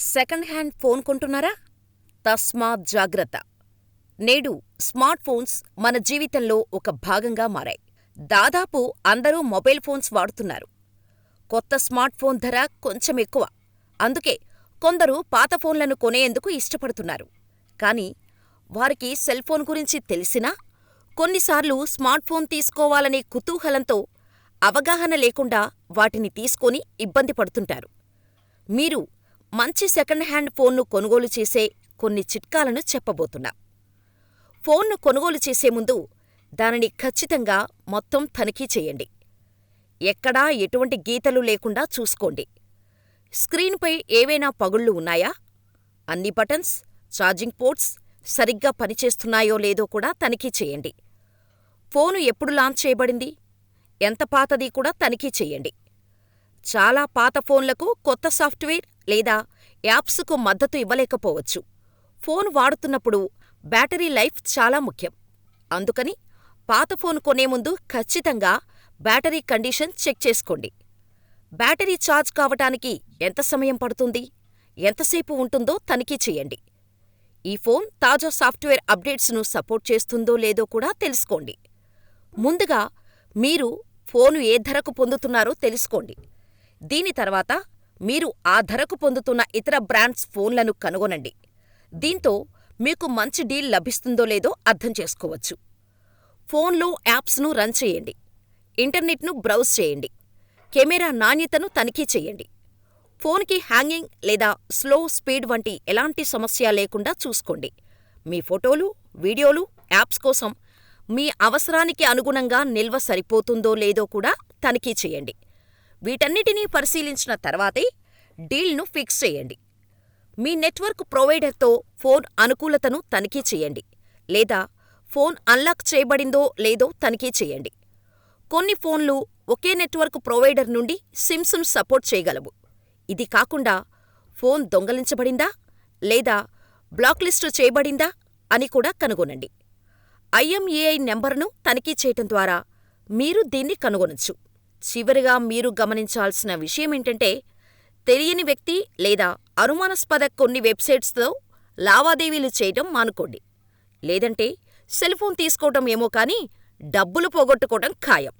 Second hand phone కొంటున్నారా? తస్మాత్ జాగ్రత్త! నేడు స్మార్ట్ ఫోన్స్ మన జీవితంలో ఒక భాగంగా మారాయి. దాదాపు అందరూ మొబైల్ ఫోన్స్ వాడుతున్నారు. కొత్త స్మార్ట్ ఫోన్ ధర కొంచెం ఎక్కువ. అందుకే కొందరు పాత ఫోన్లను కొనేందుకు ఇష్టపడుతున్నారు. కానీ వారికి సెల్ ఫోన్ గురించి తెలిసినా, కొన్నిసార్లు స్మార్ట్ ఫోన్ తీసుకోవాలనే కుతూహలంతో అవగాహన లేకుండా వాటిని తీసుకొని ఇబ్బంది పడుతుంటారు. మీరు మంచి సెకండ్ హ్యాండ్ ఫోన్ను కొనుగోలు చేసే కొన్ని చిట్కాలను చెప్పబోతున్నా. ఫోన్ను కొనుగోలు చేసే ముందు దానిని ఖచ్చితంగా మొత్తం తనిఖీ చేయండి. ఎక్కడా ఎటువంటి గీతలు లేకుండా చూసుకోండి. స్క్రీన్పై ఏవైనా పగుళ్ళు ఉన్నాయా? అన్ని బటన్స్, ఛార్జింగ్ పోర్ట్స్ సరిగ్గా పనిచేస్తున్నాయో లేదో కూడా తనిఖీ చేయండి. ఫోను ఎప్పుడు లాంచ్ చేయబడింది? ఎంత పాతది కూడా తనిఖీ చేయండి. చాలా పాత ఫోన్లకు కొత్త సాఫ్ట్వేర్ లేదా యాప్స్కు మద్దతు ఇవ్వలేకపోవచ్చు. ఫోన్ వాడుతున్నప్పుడు బ్యాటరీ లైఫ్ చాలా ముఖ్యం. అందుకని పాత ఫోన్ కొనే ముందు ఖచ్చితంగా బ్యాటరీ కండిషన్ చెక్ చేసుకోండి. బ్యాటరీ ఛార్జ్ కావటానికి ఎంత సమయం పడుతుంది? ఎంతసేపు ఉంటుందో తనిఖీ చేయండి. ఈ ఫోన్ తాజా సాఫ్ట్వేర్ అప్డేట్స్ను సపోర్ట్ చేస్తుందో లేదో కూడా తెలుసుకోండి. ముందుగా మీరు ఫోను ఏ ధరకు పొందుతున్నారో తెలుసుకోండి. దీని తర్వాత మీరు ఆ ధరకు పొందుతున్న ఇతర బ్రాండ్స్ ఫోన్లను కనుగొనండి. దీంతో మీకు మంచి డీల్ లభిస్తుందో లేదో అర్థం చేసుకోవచ్చు. ఫోన్లో యాప్స్ను రన్ చేయండి. ఇంటర్నెట్ను బ్రౌజ్ చేయండి. కెమెరా నాణ్యతను తనిఖీ చేయండి. ఫోన్కి హ్యాంగింగ్ లేదా స్లో స్పీడ్ వంటి ఎలాంటి సమస్య లేకుండా చూసుకోండి. మీ ఫోటోలు, వీడియోలు, యాప్స్ కోసం మీ అవసరానికి అనుగుణంగా నిల్వ సరిపోతుందో లేదో కూడా తనిఖీ చేయండి. వీటన్నిటినీ పరిశీలించిన తర్వాతే డీల్ను ఫిక్స్ చేయండి. మీ నెట్వర్క్ ప్రొవైడర్తో ఫోన్ అనుకూలతను తనిఖీ చేయండి లేదా ఫోన్ అన్లాక్ చేయబడిందో లేదో తనిఖీ చేయండి. కొన్ని ఫోన్లు ఒకే నెట్వర్క్ ప్రొవైడర్ నుండి సిమ్స్ను సపోర్ట్ చేయగలవు. ఇది కాకుండా ఫోన్ దొంగిలించబడిందా లేదా బ్లాక్లిస్ట్ చేయబడిందా అని కూడా కనుగొనండి. ఐఎంఈఐ నెంబరును తనిఖీ చేయటం ద్వారా మీరు దీన్ని కనుగొనొచ్చు. చివరగా మీరు గమనించాల్సిన విషయమేంటంటే, తెలియని వ్యక్తి లేదా అనుమానాస్పద కొన్ని వెబ్సైట్స్తో లావాదేవీలు చేయటం మానుకోండి. లేదంటే సెల్ఫోన్ తీసుకోవటం ఏమో కానీ డబ్బులు పోగొట్టుకోవటం ఖాయం.